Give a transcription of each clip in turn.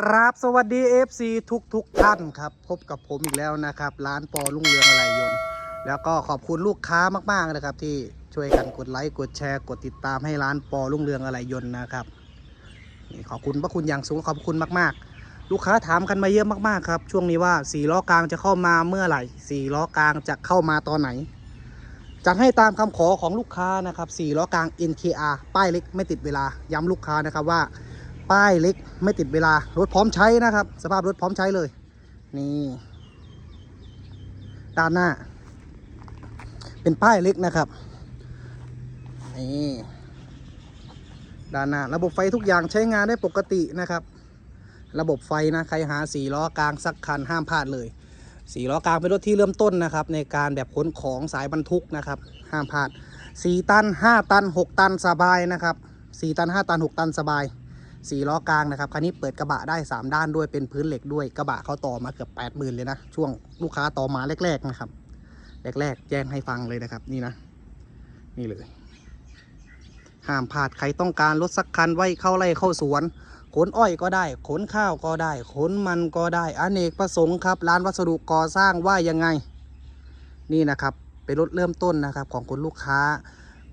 ครับสวัสดี FC ทุกทุกๆท่านครับ พบกับผมอีกแล้วนะครับ ร้านปอลุ่งเรืองอะไรยนต์ แล้วก็ขอบคุณลูกค้ามาก ๆ นะครับ ที่ช่วยกันกดไลค์กดแชร์กดติดตามให้ร้านปอลุ่งเรืองอะไรยนต์นะครับนี่ขอบคุณพระคุณอย่างสูงขอบคุณมากๆ ลูกค้าถามกันมาเยอะมากๆครับช่วงนี้ว่าสี่ล้อกลางจะเข้ามาเมื่อไหร่สี่ล้อกลางจะเข้ามาตอนไหนจัดให้ตามคำขอของลูกค้านะครับ4ล้อกลาง NKR ป้ายเล็กไม่ติดเวลาย้ำลูกค้านะครับว่า ป้ายเล็กไม่ติดเวลารถพร้อมใช้นะครับ สภาพรถพร้อมใช้เลย นี่ด้านหน้า เป็นป้ายเล็กนะครับนี่ด้านหน้าระบบไฟทุกอย่างใช้งานได้ปกตินะครับ ระบบไฟนะใครหาสี่ล้อกลางสักคันห้ามพลาดเลยสี่ล้อกลางเป็นรถที่เริ่มต้นนะครับ ในการแบบขนของสายบรรทุกนะครับ ห้ามพลาดสี่ตันห้าตันหกตันสบายนะครับสี่ตันห้าตันหกตันสบาย สี่ล้อกลางนะครับคันนี้เปิดกระบะได้สามด้านด้วยเป็นพื้นเหล็กด้วยกระบะเขาต่อมาเกือบแปดหมื่นเลยนะช่วงลูกค้าต่อมาแรก ๆนะครับ แรก ๆ แจ้งให้ฟังเลยนะครับ นี่นะ นี่เลย ห้ามพลาดใครต้องการรถสักคันไว้เข้าไร่เข้าสวนขนอ้อยก็ได้ ขนข้าวก็ได้ ขนมันก็ได้อเนกประสงค์ครับ ร้านวัสดุก่อสร้างว่ายังไง นี่นะครับ เป็นรถเริ่มต้นนะครับของคุณลูกค้า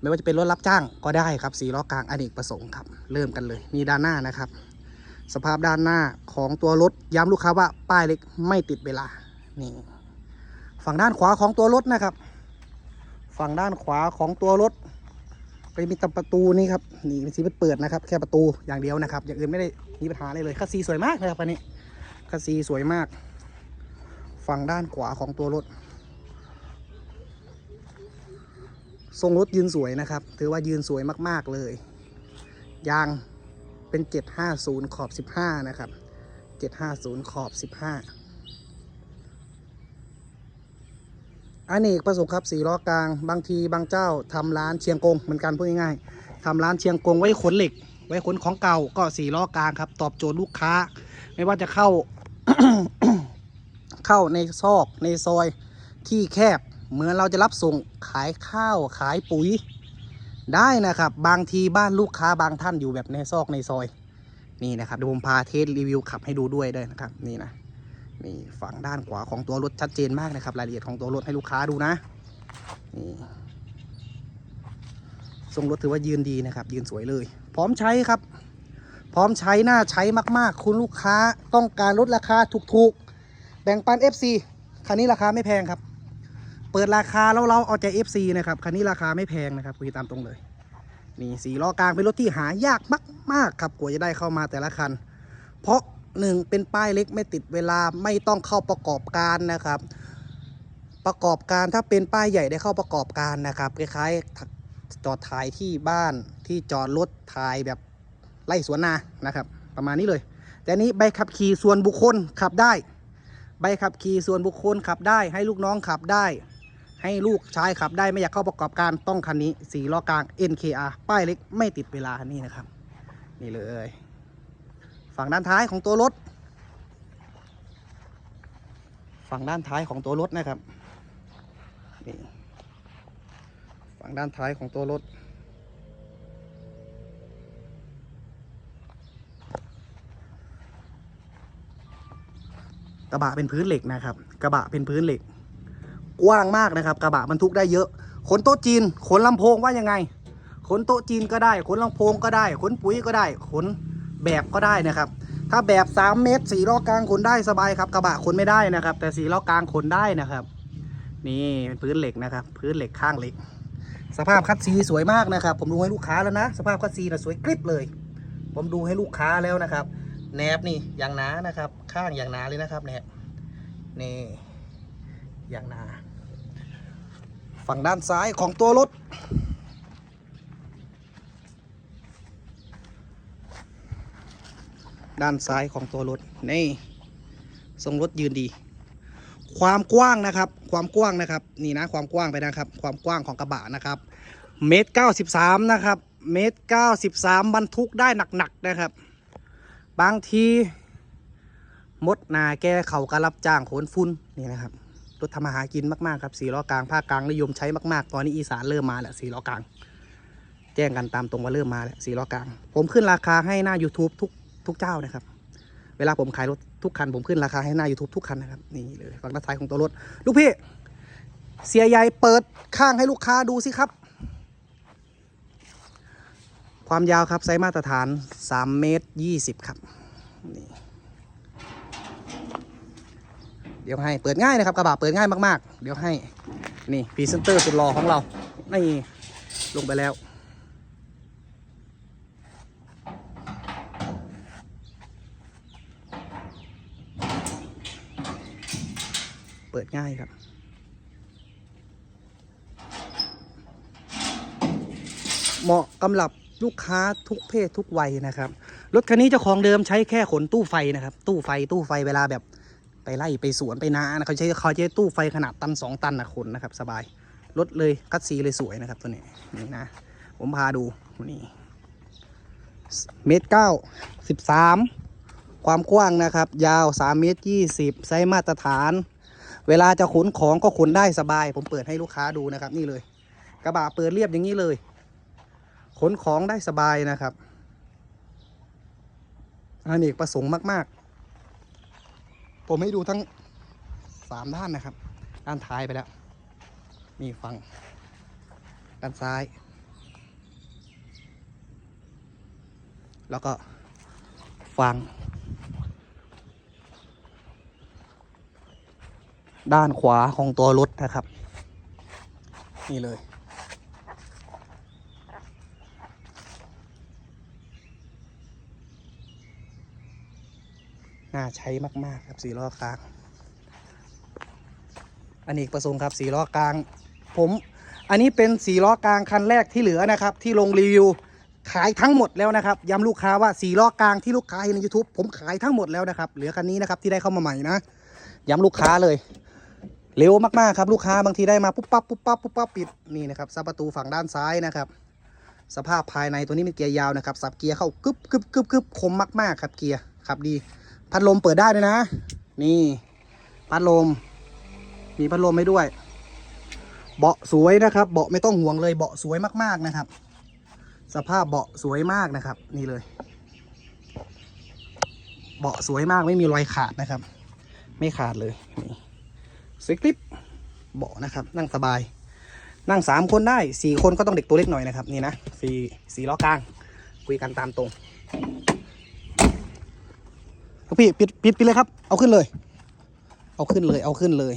ไม่ว่าจะเป็นรถรับจ้างก็ได้ครับสีล้อกลางอเนกประสงค์ครับ เริ่มกันเลยนี่ด้านหน้านะครับ สภาพด้านหน้าของตัวรถย้ำลูกค้าว่าป้ายเล็กไม่ติดเวลานี่ฝั่งด้านขวาของตัวรถนะครับ ฝั่งด้านขวาของตัวรถก็จะมีตประตูนี่ครับนี่เป็นสีเปิดนะครับ แค่ประตูอย่างเดียวนะครับ อย่างอื่นไม่ได้มีปัญหาอะไรเลยคัสซีสวยมากนะครับอันนี้คัสซีสวยมาก ฝั่งด้านขวาของตัวรถ ทรงรถยืนสวยนะครับ ถือว่ายืนสวยมากๆเลย ยางเป็น 750 ขอบ 15 นะครับ 750 ขอบ 15อันนี้ประสงค์ครับสีล้อกลาง บางทีบางเจ้าทำร้านเชียงกงเหมือนกันพูดง่ายๆทำร้านเชียงกงไว้ขนเหล็ก ไว้ขนของเก่าก็สีล้อกลางครับ ตอบโจทย์ลูกค้า ไม่ว่าจะเข้า เข้าในซอกในซอยที่แคบ เหมือนเราจะรับส่งขายข้าวขายปุ๋ยได้นะครับ บางทีบ้านลูกค้าบางท่านอยู่แบบในซอกในซอย นี่นะครับเดี๋ยวผมพาเทสรีวิวขับให้ดูด้วยด้วยนะครับ นี่นะนี่ฝั่งด้านขวาของตัวรถชัดเจนมากนะครับ รายละเอียดของตัวรถให้ลูกค้าดูนะนี่ทรงรถถือว่ายืนดีนะครับ ยืนสวยเลย พร้อมใช้ครับ พร้อมใช้น่าใช้มากๆ คุณลูกค้าต้องการลดราคาถูกๆ แบ่งปัน FC คันนี้ราคาไม่แพงครับ เปิดราคาแล้วเราเอาใจ FC นะครับคันนี้ราคาไม่แพงนะครับคุยตามตรงเลย นี่สีล้อกลางเป็นรถที่หายากมากๆครับกว่าจะได้เข้ามาแต่ละคัน เพราะหนึ่งเป็นป้ายเล็กไม่ติดเวลาไม่ต้องเข้าประกอบการนะครับ ประกอบการถ้าเป็นป้ายใหญ่ได้เข้าประกอบการนะครับคล้ายๆจอดถ่ายที่บ้านที่จอดรถถ่ายแบบไล่สวนนานะครับ ประมาณนี้เลย แต่นี้ใบขับขี่ส่วนบุคคลขับได้ ใบขับขี่ส่วนบุคคลขับได้ ให้ลูกน้องขับได้ ให้ลูกชายขับได้ไม่อยากเข้าประกอบการต้องคันนี้สีล้อกลาง NKR ป้ายเล็กไม่ติดเวลานี่นะครับ นี่เลย ฝั่งด้านท้ายของตัวรถ ฝั่งด้านท้ายของตัวรถนะครับนี่ฝั่งด้านท้ายของตัวรถกระบะเป็นพื้นเหล็กนะครับ กระบะเป็นพื้นเหล็ก กว้างมากนะครับ กระบะบรรทุกได้เยอะ ขนโต๊ะจีน ขนลำโพงว่ายังไง ขนโต๊ะจีนก็ได้ ขนลำโพงก็ได้ ขนปุ๋ยก็ได้ ขนแบบก็ได้นะครับ ถ้าแบบ 3 เมตรสีล้อกลางขนได้สบายครับกระบะขนไม่ได้นะครับ แต่สีล้อกลางขนได้นะครับ นี่เป็นพื้นเหล็กนะครับ พื้นเหล็กข้างเหล็ก สภาพคัดซีสวยมากนะครับ ผมดูให้ลูกค้าแล้วนะ สภาพคัดซีนะสวยกริบเลย ผมดูให้ลูกค้าแล้วนะครับแนบนี่อย่างหนานะครับ ข้างอย่างหนาเลยนะครับแนบนี่อย่างหนา ฝั่งด้านซ้ายของตัวรถ ด้านซ้ายของตัวรถ นี่ ทรงรถยืนดี ความกว้างนะครับ ความกว้างนะครับ นี่นะความกว้างไปนะครับ ความกว้างของกระบะนะครับเมตรเก้าสิบสามนะครับเมตรเก้าสิบสามบรรทุกได้หนักๆนะครับ บางทีมดนาแก้เขาการรับจ้างขนฟุ้นนี่นะครับ รถทำมาหากินมากๆครับสีล้อกลางภาคกลางนิยมใช้มากๆ ตอนนี้อีสานเริ่มมาแล้วสีล้อกลาง แจ้งกันตามตรงว่าเริ่มมาแล้วสีล้อกลาง ผมขึ้นราคาให้หน้า YouTube ทุกทุกเจ้านะครับ เวลาผมขายรถทุกคัน ผมขึ้นราคาให้หน้า YouTube ทุกคันนะครับนี่เลยฝั่งด้านซ้ายของตัวรถ ลูกพี่ เสียใหญ่เปิดข้างให้ลูกค้าดูสิครับ ความยาวครับไซส์มาตรฐาน3เมตร20 ครับนี่ เดี๋ยวให้เปิดง่ายนะครับกระบะเปิดง่ายมากๆ เดี๋ยวให้นี่พรีเซนเตอร์สุดหล่อของเรานี่ลงไปแล้ว เปิดง่ายครับเหมาะกำหรับลูกค้าทุกเพศทุกวัยนะครับ รถคันนี้เจ้าของเดิมใช้แค่ขนตู้ไฟนะครับ ตู้ไฟตู้ไฟเวลาแบบ ไปไล่ไปสวนไปนานะเขาใช้เขาใช้ตู้ไฟขนาดตันสองตันนะขนนะครับ สบายรถเลยคัดซีเลยสวยนะครับตัวนี้นี่นะ ผมพาดูนี่เมตรเก้าสิบสามความกว้างนะครับ ยาว3เมตร20ไซส์มาตรฐาน เวลาจะขนของก็ขนได้สบาย ผมเปิดให้ลูกค้าดูนะครับ นี่เลย กระบะเปิดเรียบอย่างนี้เลยขนของได้สบายนะครับอเนกประสงค์มาก ๆ ผมให้ดูทั้งสามด้านนะครับ ด้านท้ายไปแล้ว นี่ฟังด้านซ้าย แล้วก็ฟังด้านขวาของตัวรถนะครับ นี่เลย น่าใช้มาก ๆ ครับสีล้อกลางอันนี้ประสงค์ครับสีล้อกลาง ผมอันนี้เป็นสีล้อกลางคันแรกที่เหลือนะครับ ที่ลงรีวิวขายทั้งหมดแล้วนะครับย้ำลูกค้าว่าสีล้อกลางที่ลูกค้าเห็นใน YouTube ผมขายทั้งหมดแล้วนะครับ เหลือคันนี้นะครับที่ได้เข้ามาใหม่นะย้ำลูกค้าเลย เร็วมากๆครับลูกค้าบางทีได้มาปุ๊บปั๊บปุ๊บปั๊บปุ๊บปั๊บปิดนี่นะครับซับประตูฝั่งด้านซ้ายนะครับ สภาพภายในตัวนี้เป็นเกียร์ยาวนะครับสับเกียร์เข้ากึบกึบกึบกึบคมมากๆครับเกียร์ขับดี พัดลมเปิดได้ด้วยนะ นี่พัดลม มีพัดลมให้ด้วย เบาะสวยนะครับ เบาะไม่ต้องห่วงเลยเบาะสวยมากๆนะครับ สภาพเบาะสวยมากนะครับ นี่เลย เบาะสวยมากไม่มีรอยขาดนะครับ ไม่ขาดเลยนี่สวยคลิปเบาะนะครับ นั่งสบาย นั่งสามคนได้สี่คนก็ต้องเด็กตัวเล็กหน่อยนะครับ นี่นะสี่สี่ล้อกลาง คุยกันตามตรง พี่ปิดปิดปิดเลยครับ เอาขึ้นเลย เอาขึ้นเลย เอาขึ้นเลย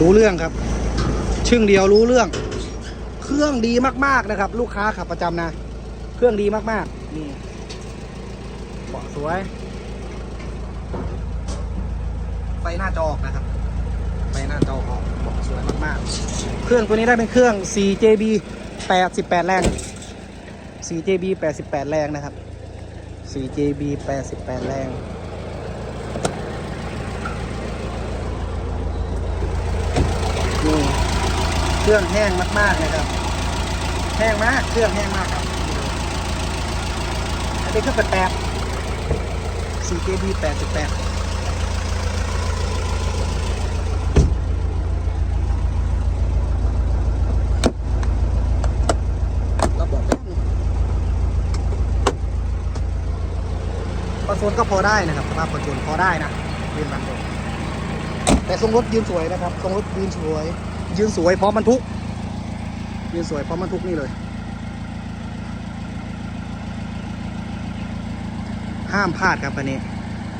รู้เรื่องครับ ชึ่งเดียวรู้เรื่อง เครื่องดีมากๆนะครับ ลูกค้าขับประจำนะ เครื่องดีมากๆนี่เบาะสวยไฟหน้าจอออกนะครับไฟหน้าจอออกเบาะสวยมากๆ เครื่องตัวนี้ได้เป็นเครื่อง 4JB 88แปดแรง 4JB 88แปดแรงนะครับ 4JB 88แรงนี่เครื่องแห้งมากๆนะครับ แห้งมาก เครื่องแห้งมากครับอันนี้เครื่อง88 4JB 88เราบอกไปคอ นก็พอได้นะครับสภาพคอนโซลพอได้นะยืนบันโดแต่ทรงรถยืนสวยนะครับทรงรถยืนสวย ยืนสวยพร้อมบรรทุก ยืนสวยพร้อมบรรทุกนี่เลยห้ามพลาดครับคันนี้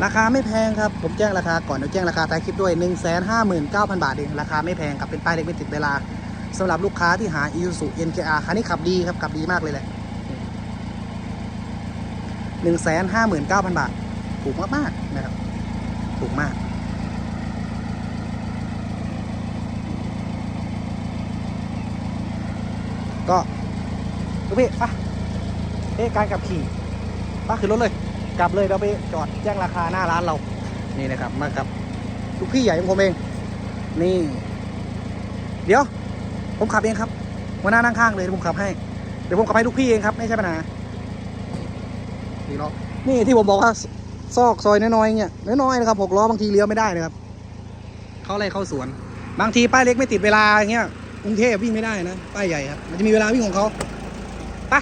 ราคาไม่แพงครับ ผมแจ้งราคาก่อนเดี๋ยวแจ้งราคาใต้คลิปด้วย 1 5 9 0 0 0 บาทเอง ราคาไม่แพงครับเป็นป้ายเล็กไม่ติดเวลาสำหรับลูกค้าที่หา Isuzu NKR คันนี้ขับดีครับขับดีมากเลยแหละ หนึ่งแสนห้าหมื่นเก้าพันบาท ถูกมากๆนะครับ ถูกมาก ก็ลูกพี่ปะเอ๊ะการขับขี่ปะขึ้นรถเลย กลับเลยเราไปจอดแจ้งราคาหน้าร้านเรา นี่นะครับ มากับลูกพี่ใหญ่ของผมเอง นี่ เดี๋ยว ผมขับเองครับหัวหน้านั่งข้างเลยผมขับให้ เดี๋ยวผมขับให้ลูกพี่เองครับ ไม่ใช่ปัญหา สี่ล้อนี่ที่ผมบอกว่าซอกซอยน้อยๆเนี่ยน้อยๆนะครับหกล้อบางทีเลี้ยวไม่ได้นะครับ เข้าไรเข้าสวน บางทีป้ายเล็กไม่ติดเวลาอย่างเงี้ยกรุงเทพวิ่งไม่ได้นะป้ายใหญ่ครับมันจะมีเวลาวิ่งของเขาปะ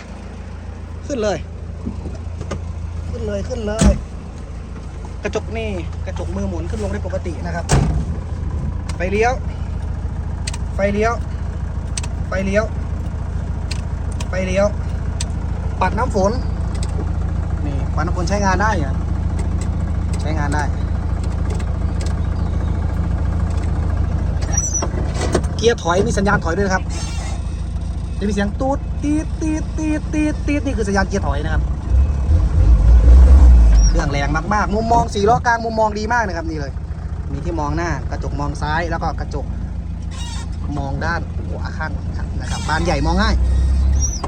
ขึ้นเลย ขึ้นเลยขึ้นเลย กระจกนี่กระจกมือหมุนขึ้นลงได้ปกตินะครับ ไฟเลี้ยว ไฟเลี้ยว ไฟเลี้ยว ไฟเลี้ยว ปัดน้ำฝน นี่ปัน้ำฝนใช้งานได้อะใช้งานได้ เกียร์ถอยมีสัญญาณถอยด้วยครับจะมีเสียงตูดตีดตีดตีดตีดตีดนี่คือสัญญาณเกียร์ถอยนะครับ เครื่องแรงมากๆ มุมมองสี่ล้อกลางมุมมองดีมากนะครับนี่เลย มีที่มองหน้ากระจกมองซ้ายแล้วก็กระจกมองด้านหัวข้างนะครับบานใหญ่มองง่าย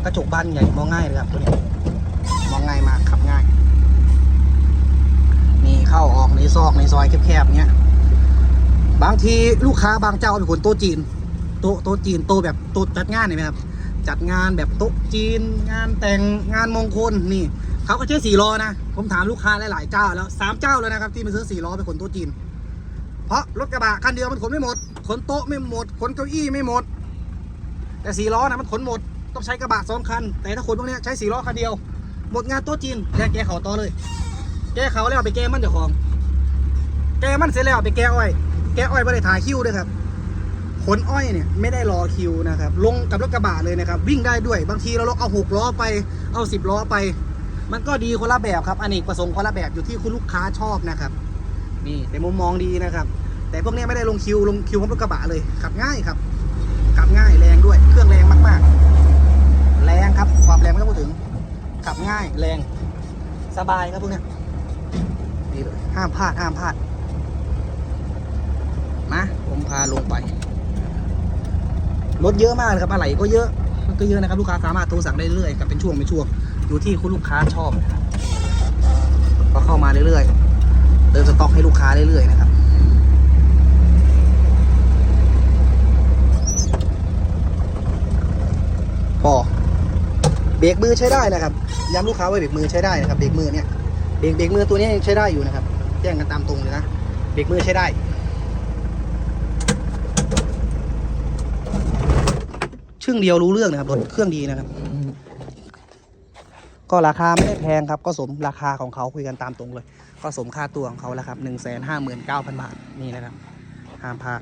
กระจกบานใหญ่มองง่ายเลยครับตัวนี้ มองง่ายมากขับง่าย นี่เข้าออกในซอกในซอยแคบๆเนี้ย บางทีลูกค้าบางเจ้าเป็นคนโต๊ะจีน โต๊ะโต๊ะจีนโต๊ะแบบโต๊ะจัดงานเนไหมครับ จัดงานแบบโต๊ะจีน งานแต่งงานมงคลนี่เขาก็ใช้สี่ล้อนะ ผมถามลูกค้าหลายๆเจ้าแล้วสามเจ้าแล้วนะครับที่มาซื้อสี่ล้อเป็นคนโต๊ะจีน เพราะรถกระบะคันเดียวมันขนไม่หมด ขนโต๊ะไม่หมด ขนเก้าอี้ไม่หมด แต่สี่ล้อนะมันขนหมด ต้องใช้กระบะสองคัน แต่ถ้าขนพวกเนี้ยใช้สี่ล้อคันเดียว หมดงานโต๊ะจีนแกแกเขาต่อเลย แกเขาแล้วไปแกมันเจ้าของ แกมันเสร็จแล้วไปแกอ้อย แกอ้อยไม่ได้ถ่ายคิวด้วยครับขนอ้อยเนี่ยไม่ได้รอคิวนะครับ ลงกับรถกระบะเลยนะครับ วิ่งได้ด้วยบางทีเราเอาหกล้อไปเอาสิบล้อไป มันก็ดีคนละแบบครับอเนกประสงค์คนละแบบอยู่ที่คุณลูกค้าชอบนะครับ นี่แต่มุมมองดีนะครับ แต่พวกนี้ไม่ได้ลงคิวลงคิวของรถกระบะเลยขับง่ายครับขับง่ายแรงด้วยเครื่องแรงมาก ๆ แรงครับความแรงไม่ต้องพูดถึง ขับง่ายแรง สบายครับพวกเนี้ยนี่เลยห้ามพลาดห้ามพลาดนะผมพาลงไปรถเยอะมากเลยครับอะไรก็เยอะก็เยอะนะครับลูกค้าสามารถโทรสั่งได้เรื่อยกับเป็นช่วงเป็นช่วงอยู่ที่คุณลูกค้าชอบนะครับก็เข้ามาเรื่อยๆเดินสต็อกให้ลูกค้าเรื่อยๆนะครับพอ เบรกมือใช้ได้นะครับ ย้ำลูกค้าไว้เบรกมือใช้ได้นะครับ เบรกมือเนี่ยเบรกเบรกมือตัวนี้ยังใช้ได้อยู่นะครับ แจ้งกันตามตรงเลยนะ เบรกมือใช้ได้ชึ่งเดียวรู้เรื่องนะครับรถเครื่องดีนะครับ ก็ราคาไม่ได้แพงครับ ก็สมราคาของเขาคุยกันตามตรงเลย ก็สมค่าตัวของเขาแล้วครับหนึ่งแสนห้าหมื่นเก้าพันบาทนี่นะครับ ห้ามพลาด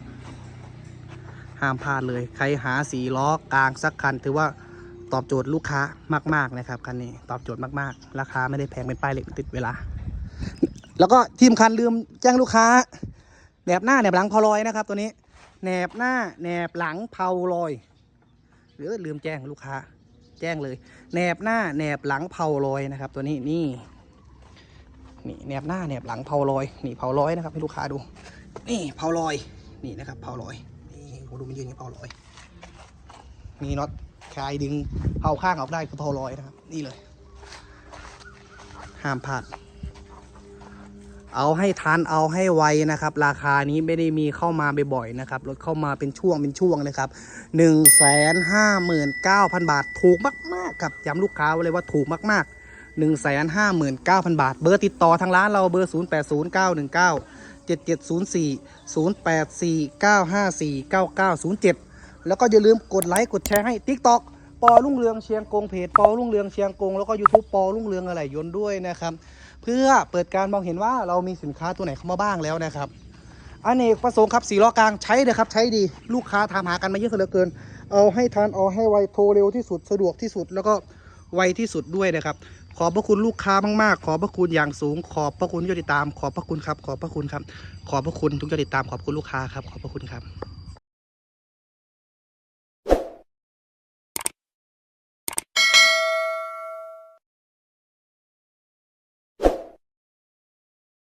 ห้ามพลาดเลย ใครหาสีล้อกลางสักคันถือว่า ตอบโจทย์ลูกค้ามาก ๆ นะครับคันนี้ตอบโจทย์มากๆ ราคาไม่ได้แพงเป็นป้ายเหล็กติดเวลา แล้วก็ทีมคันลืมแจ้งลูกค้าแหนบหน้าแหนบหลังเพาลอยนะครับ ตัวนี้แหนบหน้าแหนบหลังเพาลอย หรือลืมแจ้งลูกค้า แจ้งเลยแหนบหน้าแหนบหลังเผาลอยนะครับ ตัวนี้นี่นี่แหนบหน้าแหนบหลังเผาลอยนี่เผาลอยนะครับให้ลูกค้าดู นี่เผาลอยนี่นะครับเผาลอยนี่ดูมันยืนอย่างเผาลอยมีน็อต คลายดึงเผาข้างออกได้คือลอยนะครับ นี่เลย ห้ามพลาด เอาให้ทันเอาให้ไวนะครับ ราคานี้ไม่ได้มีเข้ามาบ่อยๆนะครับรถเข้ามาเป็นช่วงเป็นช่วงนะครับ1 5 9 0 0 0บาทถูกมากๆครับย้ำลูกค้าไว้เลยว่าถูกมากๆ1 5 9 0 0 0 บาท เบอร์ติดต่อทางร้านเราเบอร์ 0 8 แล้วก็อย่าลืมกดไลค์กดแชร์ให้ TikTok ปอรุ่งเรืองเชียงกงเพจปอรุ่งเรืองเชียงกงแล้วก็ YouTube ปอรุ่งเรืองอะไรยนด้วยนะครับ เพื่อเปิดการมองเห็นว่าเรามีสินค้าตัวไหนเข้ามาบ้างแล้วนะครับอเนกประสงค์ครับสีล้อกลางใช้เลยครับใช้ดีลูกค้าถามหากันมาเยอะเหลือเกิน เอาให้ทันเอาให้ไวโทรเร็วที่สุดสะดวกที่สุดแล้วก็ไวที่สุดด้วยนะครับ ขอบพระคุณลูกค้ามากๆ ขอบพระคุณอย่างสูง ขอบพระคุณที่ติดตาม ขอบพระคุณครับ ขอบพระคุณครับ ขอบพระคุณทุกที่ติดตามขอบคุณลูกค้าครับ ขอบพระคุณครับ